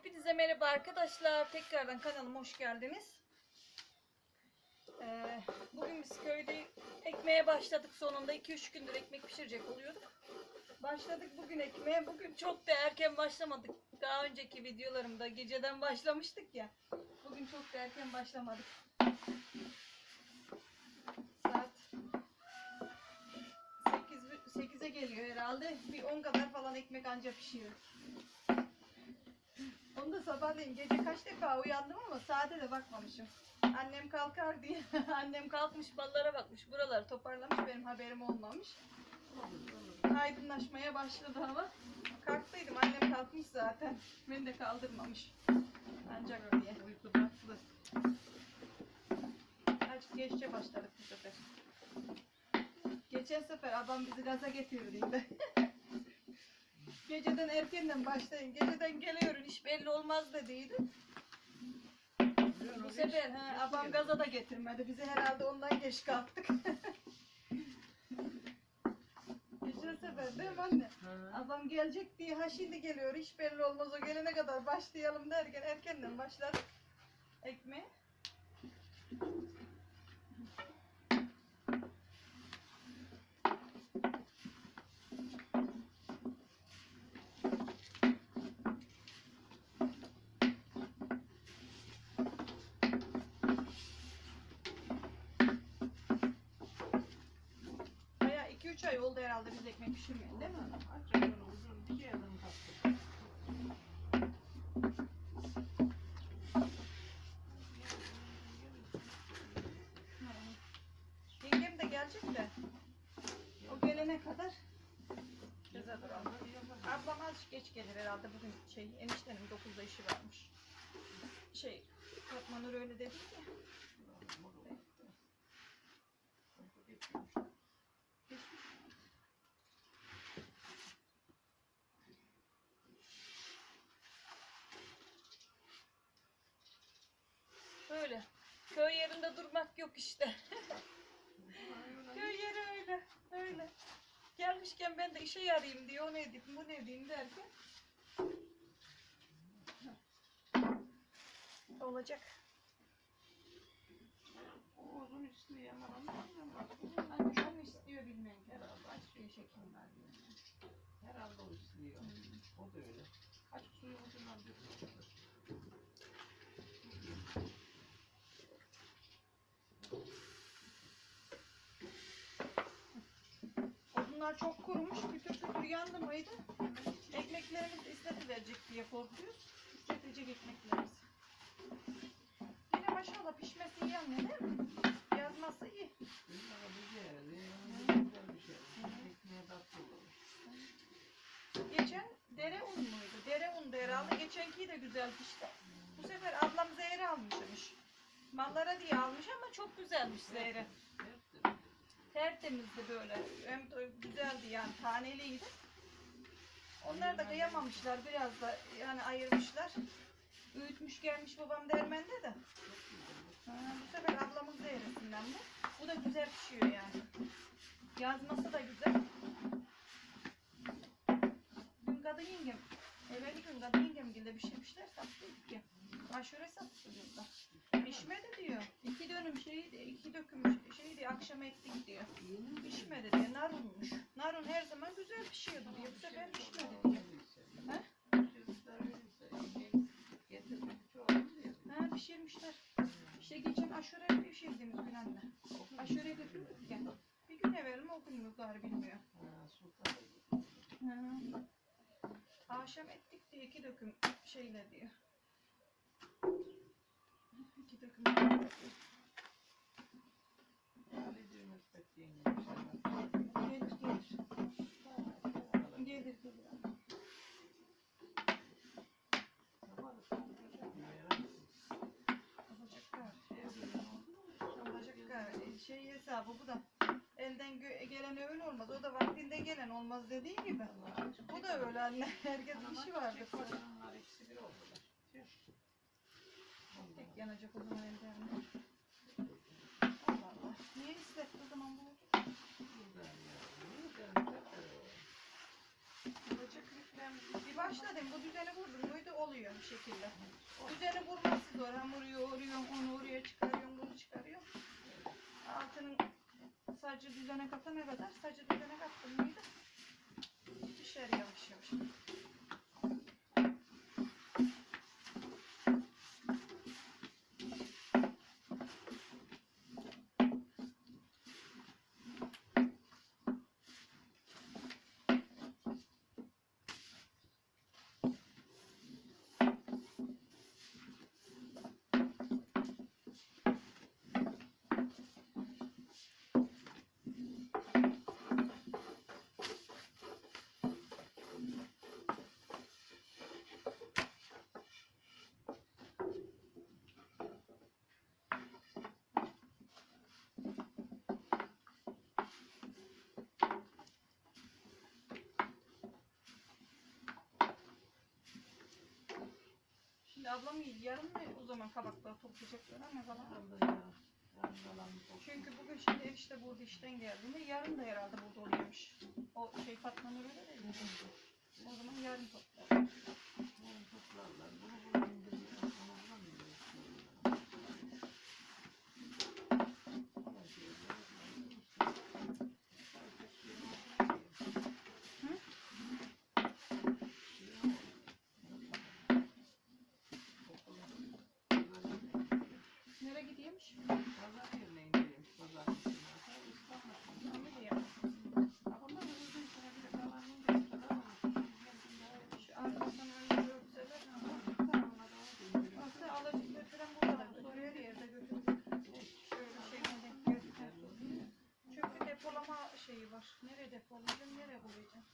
Hepinize merhaba arkadaşlar. Tekrardan kanalıma hoş geldiniz. Ee, bugün biz köyde ekmeğe başladık sonunda. 2-3 gündür ekmek pişirecek oluyorduk. Başladık bugün ekmeğe. Bugün çok da erken başlamadık. Daha önceki videolarımda geceden başlamıştık ya. Bugün çok da erken başlamadık. Saat 8, 8'e geliyor herhalde. Bir 10 kadar falan ekmek anca pişiyor. Onu da sabahleyin gece kaç defa uyandım ama saate de bakmamışım. Annem kalkar diye. Annem kalkmış ballara bakmış. Buraları toparlamış benim haberim olmamış. Aydınlaşmaya başladı hava. Kalktıydım annem kalkmış zaten. Beni de kaldırmamış. Ancak diye. Uyku tatlı. Azıcık geççe başladık bu sefer. Geçen sefer adam bizi gaza getirdiydi. Geceden erkenden başlayın. Geceden geliyorsun iş belli olmaz dediydi. Bu sefer he, abam gaza da getirmedi. Bizi herhalde ondan geç kalktık. Geçen sefer değil mi anne? Abam gelecek diye ha şimdi geliyor. Hiç belli olmaz o gelene kadar başlayalım derken erkenden başladık. Ekmeğe. Herhalde biz ekmek pişirmeyelim değil mi? Aç ayını uzun iki yılın tatlı. Yengem de gelecek de. O gelene kadar Ceza duralım. Ablam azıcık geç gelir herhalde bugün şey eniştenin 9'da işi varmış. Şey Fatma Nur öyle dedi ki. Böyle. Köy yerinde durmak yok işte. Köy yeri öyle. Öyle. Gelmişken ben de işe yarayayım diye onu edeyim bu ne edeyim derken. Olacak. O uzun istiyor ama anlamıyorum. Hani çok istiyor bilmem ki. Herhalde açıyor şekiller. Herhalde o istiyor. O da öyle. Açık suyu ucundan döküyor. Odunlar çok kurumuş. Pütür pütür yandı mıydı? Ekmeklerimiz isleti verecek diye korkuyoruz. İsletecek ekmeklerimiz. Yine maşallah pişmesi iyi anne değil mi? Yazması iyi. Bir. Geçen dere un muydu? Dere un herhalde. Geçenki de güzel pişti. Bu sefer ablam zehri almışmış. Mallara diye almış ama çok güzelmiş zehri. Tertemiz. Tertemizdi böyle. Hem de güzeldi yani taneliydi. Onlar da kıyamamışlar biraz da yani ayırmışlar. Öğütmüş gelmiş babam dermende de. Ha, bu sefer ablamın zehresinden bu. Bu da güzel pişiyor yani. Yazması da güzel. Dün kadın yengem, evvelki gün kadın yengem gibi bir şeymişler sattıydık ya. Aşure sattı burada. Pişmedi diyor. Dönüm şeyi de, iki döküm şeyi de akşam ektik diyor. Pişmedi diyor. Narunmuş. Narun her zaman güzel pişiyordu diyor. Bu sefer pişmedi diyor. He? Ha pişirmişler. İşte geçen aşure pişirdiğimiz gün anne. Aşure götürdük ya. Bir gün evvel mi o gün bilmiyorum. Ha. Akşam ettik diye iki döküm şeyle diyor. İki döküm diyor. Gelir gelir. Gelir gelir. Şey hesabı bu da. Elden gelen öyle olmaz. O da vaktinde gelen olmaz dediği gibi. Bu da öyle anne. Herkesin işi vardır. Tek yanacak o zaman elden. Allah Allah. Niye istetti o zaman bu? Olacak lütfen. Bir başladım. Bu düzeni vurdum muydu oluyor bir şekilde. Düzeni vurması zor. Hamuru yoğuruyorsun, onu oraya çıkarıyorsun, bunu çıkarıyorsun. Altının sadece düzene katana kadar sadece düzene kattım mıydı? Pişer yavaş yavaş. Şimdi ablam yarın mı o zaman kabakları toplayacaklar ama falan. Herhalde ya. Çünkü bugün şimdi ev işte burada işten geldiğinde yarın da herhalde burada oluyormuş. O şey Fatma Nur öyle değil mi? O zaman yarın toplar. Yani toplarlar. Bunu bunu indiriyor. Bunu bunu indiriyor. Her şey var. Herkes bir şey Hı? Nereye gidiyormuş? Pazar yerine indireyim. Pazar yerine. Sonra İstanbul'a. Onu da yani. Bunlar da uzun süre bile kalanın da kadar olmuş. Şu arkasını önce örtseler ama aslında alıp götüren burada. Soruyor yerde götürüp şöyle şeyine denk gelirken. Çünkü depolama şeyi var. Nereye depolayacağım, nereye koyacağım?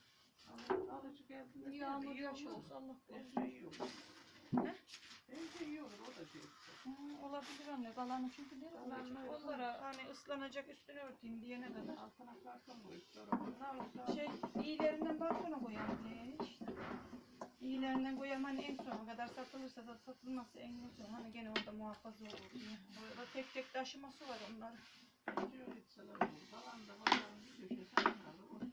Alıcı geldiğinde Yağmur yaş olsa Allah korusun. şey iyi olur. Ne? Her şey iyi olur. O da şey. Hı, olabilir anne. Kalanı çünkü koyacağım? yok. Onlara hani ıslanacak üstünü örteyim diyene kadar. Altına karton koy. Sonra ne olursa Şey iyilerinden balkona koyalım diye işte. İyilerinden koyalım hani en sona kadar satılırsa da satılmazsa en son hani gene orada muhafaza olur diye. Orada tek tek taşıması var onların. diyor etseler olur. Kalan da bakalım bir köşe sakınlar. Otur.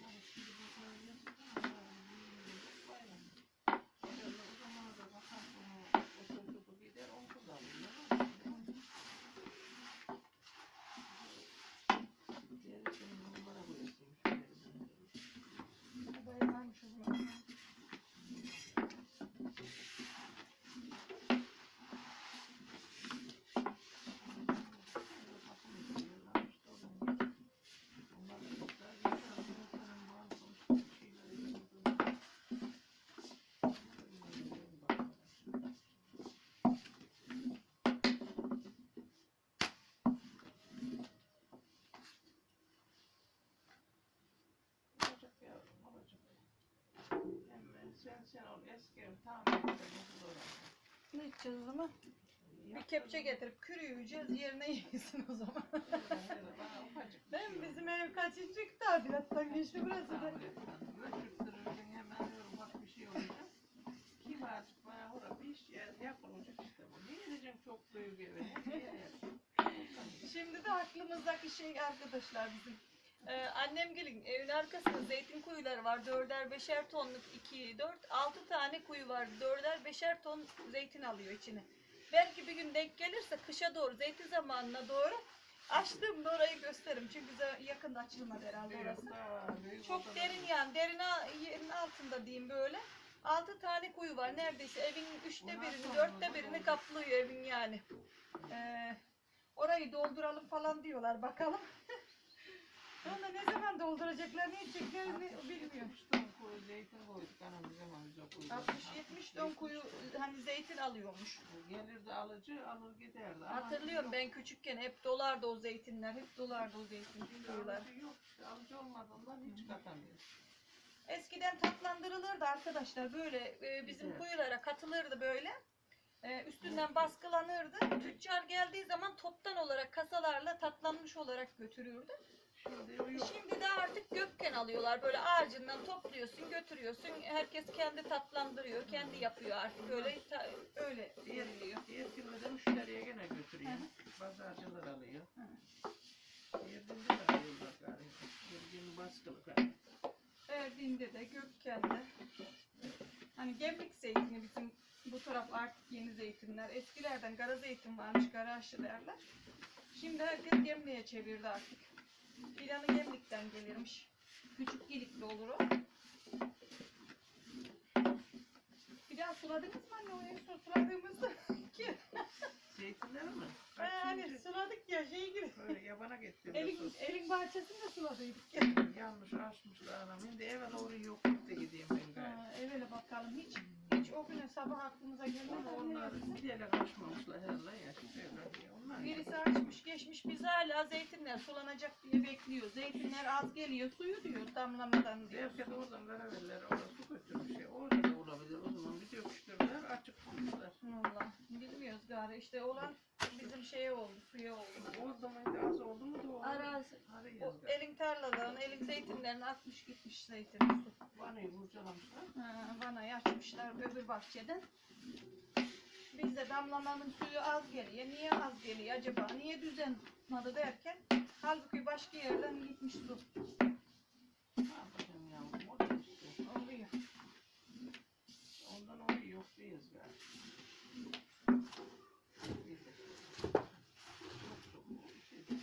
Yani şimdi bu böyle bayram. Herhalde o zamana da bakar bunu oturtup gider onu kullanırlar. Diğeri senin numara koyasın. Dayanarmış o zaman. Sen sen ol eski tamam. Ne edeceğiz o zaman? Bir kepçe getirip kürüyeceğiz yerine yesin o zaman. Değil? Bizim ev kaçıncı tadilattan geçti burası da. Götürttürürdün hemen ufak bir şey olacak. Kibarcık bana orada bir iş yapılacak işte bu. Ne edeceğim çok büyük eve. Şimdi de aklımızdaki şey arkadaşlar bizim. Ee, annem gelin evin arkasında zeytin kuyuları var. Dörder beşer tonluk 2, 4, 6 tane kuyu var. Dörder beşer ton zeytin alıyor içine. Belki bir gün denk gelirse kışa doğru zeytin zamanına doğru açtığımda orayı gösteririm. Çünkü bize yakında açılmadı herhalde orası. Çok derin yani derin yerin altında diyeyim böyle. Altı tane kuyu var. Neredeyse evin üçte birini, dörtte birini kaplıyor evin yani. Ee, orayı dolduralım falan diyorlar bakalım. Onu ne zaman dolduracaklar, ne edeceklerini bilmiyorum. Koyu zeytin koyduk anam bir zaman bize koydu. 60-70 ton kuyu hani zeytin alıyormuş. Gelirdi alıcı alır giderdi. Ama Hatırlıyorum ben küçükken hep dolardı o zeytinler, hep dolardı o zeytin Şimdi kuyular. alıcı yok işte alıcı olmadığından hiç katamıyoruz. Eskiden tatlandırılırdı arkadaşlar böyle e, bizim Evet. kuyulara katılırdı böyle. E, üstünden baskılanırdı. Tüccar geldiği zaman toptan olarak kasalarla tatlanmış olarak götürürdü. Şimdi de artık gökken alıyorlar. Böyle ağacından topluyorsun, götürüyorsun. Herkes kendi tatlandırıyor, kendi yapıyor artık. Öyle ta- öyle veriliyor. Yerkimde müşteriye gene götürüyor. Pazarcılar alıyor. Yerkimde de alıyorlar galiba. Yerkin baskılı galiba. Erdiğinde de Gökken'de. Hani gemlik zeytini bizim bu taraf artık yeni zeytinler. Eskilerden kara zeytin varmış, kara aşı derler. Şimdi herkes gemliğe çevirdi artık. Filanı gemlikten gelirmiş. Küçük gilikli olur o. Daha suladınız mı anne? O en son suladığımızda ki. Zeytinleri mi? Hani Kaçıncı? suladık ya şey gibi. Böyle yabana gitti. Elin, elin bahçesinde suladıydık ya. Yanlış açmışlar anam. Şimdi eve doğru yok da gideyim ben galiba. Ha, evvela bakalım hiç hiç o güne sabah aklımıza gelmedi. Onlar diğerle kaçmamışlar herhalde ya. Onlar. Birisi açmış geçmiş biz hala zeytinler sulanacak diye bekliyor. Zeytinler az geliyor suyu diyor damlamadan diyor. Belki de oradan karaveller orada su götürmüş ya. Orada da olabilir. O zaman bir döküştürdüler açık bulmuşlar. Valla bilmiyoruz gari işte olan bizim şeye oldu suya oldu. Oldu muydu az oldu mu da oldu. Arazi. O elin tarlalarını, elin zeytinlerini atmış gitmiş zeytin. Vanayı vurcalamışlar. Ha, bana açmışlar öbür bahçeden. Bizde damlamanın suyu az geliyor. Niye az geliyor acaba? Niye düzen tutmadı derken halbuki başka yerden gitmiş su. Ne yapacağım yavrum? O da işte. Oluyor. Ondan orayı yok değiliz galiba. Bir de şey. Çok çok bir şey.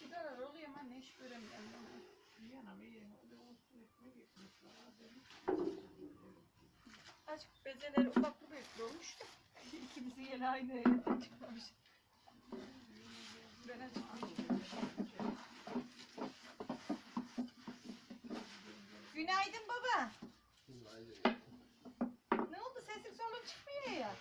Bir zarar oluyor ama ne iş göremiyorum. ben. Yana bir yana. Bir olsun ekmek ekmek var. Azıcık bezeleri ufaklı büyüklü olmuş da. İkimizin yeri aynı yerden çıkmamış. Ben açıklayayım. Günaydın baba. Ne oldu sesin solun çıkmıyor ya?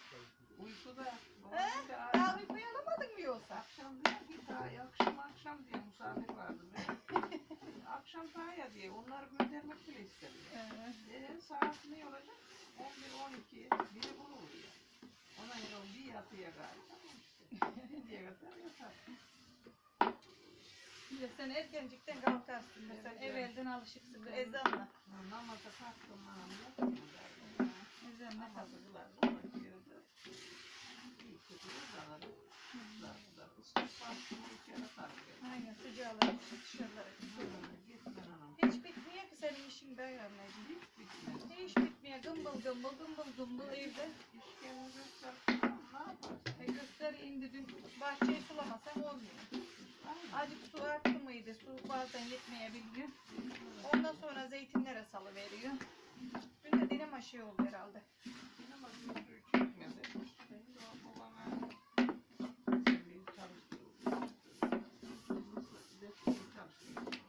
Uykuda. He? babamın da Daha uykuyu alamadın mı yoksa? Akşam diyor ki daha akşam akşam diye misafir vardı. Ben, akşam daha ya diye onları göndermek bile istemiyor. Ee, Ee, saat ne olacak? 11 12 biri bunu vuruyor. Ona göre bir yatıya galiba. Şimdiye kadar yatar. de sen erkencikten kalkarsın. da Sen evvelden alışıksın. Ezanla. Ha, Namaza kalktım anam yatmıyor galiba. Ezanla kalk. Aynen sıcağlar dışarılara. Hiç bitmiyor ki senin işin be anneciğim. Hiç bitmiyor. Gımbıl gımbıl gımbıl gımbıl evde. E göster indi dün bahçeyi sulamasan olmuyor. Acık su arttı mıydı? Su bazen yetmeyebiliyor. Ondan sonra zeytinlere salıveriyor. Dün de dinam aşı oldu herhalde. Benim adım suyu çekmedi. Benim de o babama bir çalıştırıyor. Nasıl defterini çalıştırıyor.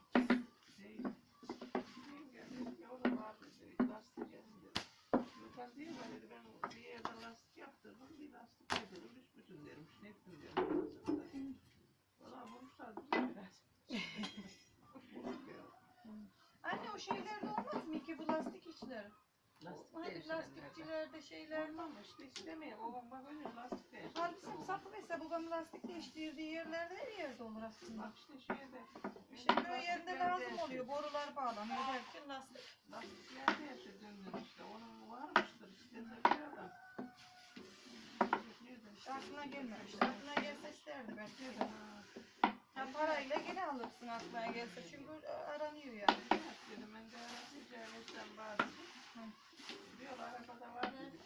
Şey, diyeyim geldi. Ya o da var dedi. Lastik geldi dedi. Gökhan değil mi dedi. Ben bir yerden lastik yaptırdım. Bir lastik getirdim. Büsbütün dermiş. Ne ettin derim. Valla bulmuşlar bizi biraz. Anne o şeylerde olmaz mı ki bu lastik içleri? Lastik Hadi değiştirenlerden. lastikçilerde şeyler. Olmam işte istemiyor. Babam bak öyle lastik değiştirdi. Halbuki sapı mesela babam lastik değiştirdiği yerlerde her yerde olur aslında. Bak işte şeyde. İşte böyle yerinde lazım oluyor. Borular bağlanıyor derken lastik. Yaşadığında işte. Onun varmıştır işte tabii adam. İşte aklına gelmemiş. Aklına gelse isterdi ben diyorum. Ha, parayla gene alırsın aklına gelse çünkü aranıyor yani. Dedim ben de rica etsem bari. Hı. Diyor arabada var dedi.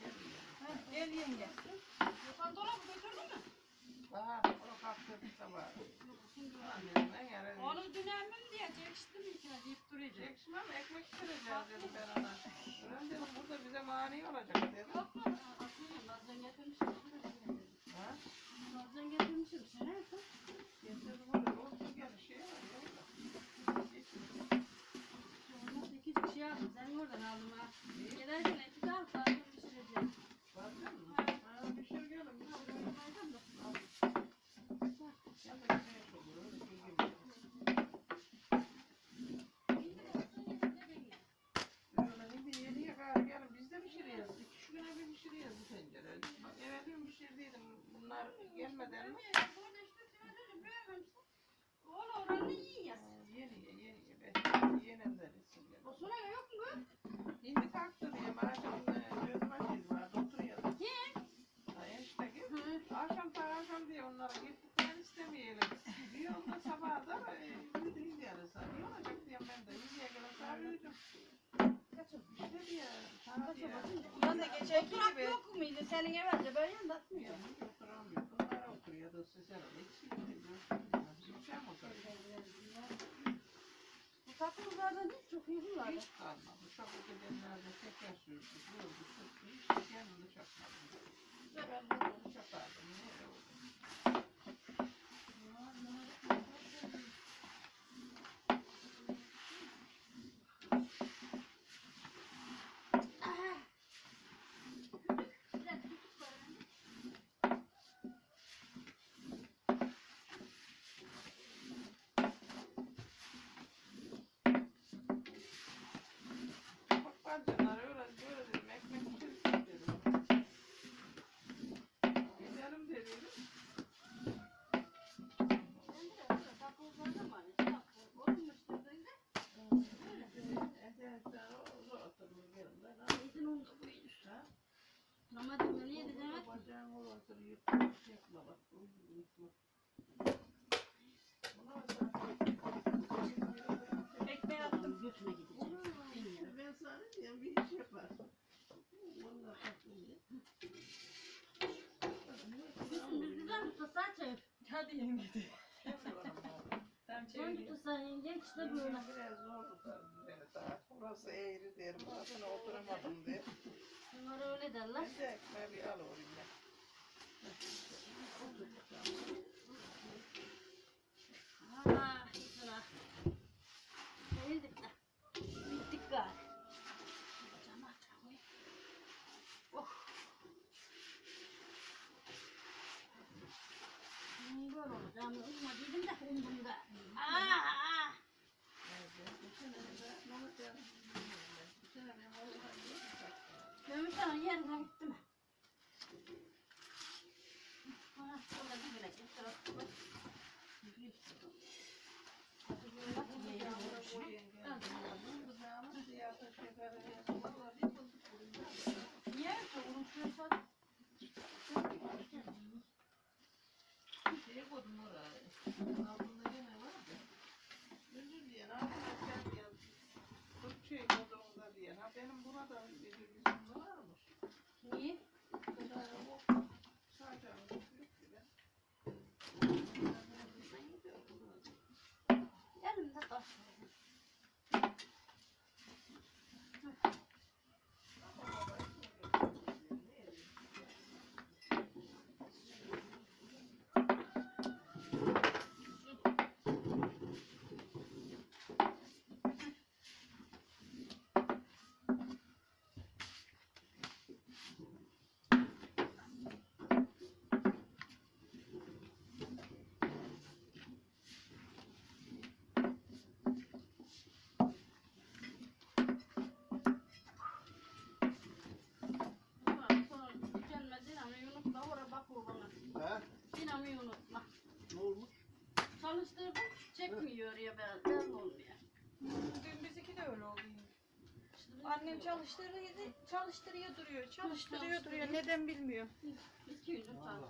gel yenge. Yukarı dolabı götürdün mü? Daha onu kaptırdık da var. Annem ben yarın. Onu dönemem diye çekiştim içine deyip sürecek. Ekşimem ekmek süreceğiz dedim ben ona. Ulan dedim burada bize mani olacak dedim. Yok mu? Atmayayım bazen getirmişim. Ha? Bazen getirmişim. Sen ne yaptın? Getirdim onu. Olsun gel şey var. Olmaz iki kişi aldım. Senin oradan aldım ha. Gelerken eti de al. Bazen pişireceğim. Ben de geçenki Oturak gibi yok muydu? Senin evvelce ben yanında atmıyor. Yani oturamıyor. Bunlara oturuyordu. Size de hiç Bir şey oturuyor? Bu takımlardan hiç çok iyi bunlar. Hiç kalmadı. Çok ödedenlerde tekrar sürdük. Vurdu, tuttu. Hiç yanını çakmadım. Ben bunu çakardım. Ne oldu? Bak bacılar öyle böyle dedim. Ekmek için dedim. Gidelim dedim. Esenlikten o oturur gelin. Ben ha? Bacağın ol oturuyor. Yapma bak. Uyutma. Buna bak. ekmeği attım. Ben sana diyeyim bir iş yaparsın. Vallahi aklım Hadi yenge de. Tamam çevireyim. işte böyle. Biraz zor tutar beni daha. Burası eğri derim. Burasına oturamadım der. Bunlar öyle derler. Ben de ekmeği bir al oraya. Hmm, Böyle olacağımı ummadıydım da umdum da. Ah, ah. Mehmet Han'ın yerine gittim. Ah, şöyle bir bile getir. Hadi böyle yiyelim. Niye? Çoğunun şurası Benim burada bir bizim varmış. Niye? Sadece Elimde taş. Sonra sonra gelme dinamayı unutma. Oraya bak o bana. He? Dinamayı unutma. Ne olmuş? Çalıştırdım. Çekmiyor ya ben. Ben olmuyor. Dün bizimki de öyle oldu yine. Annem çalıştırıyor, çalıştırıyor duruyor, çalıştırıyor duruyor. Neden bilmiyor.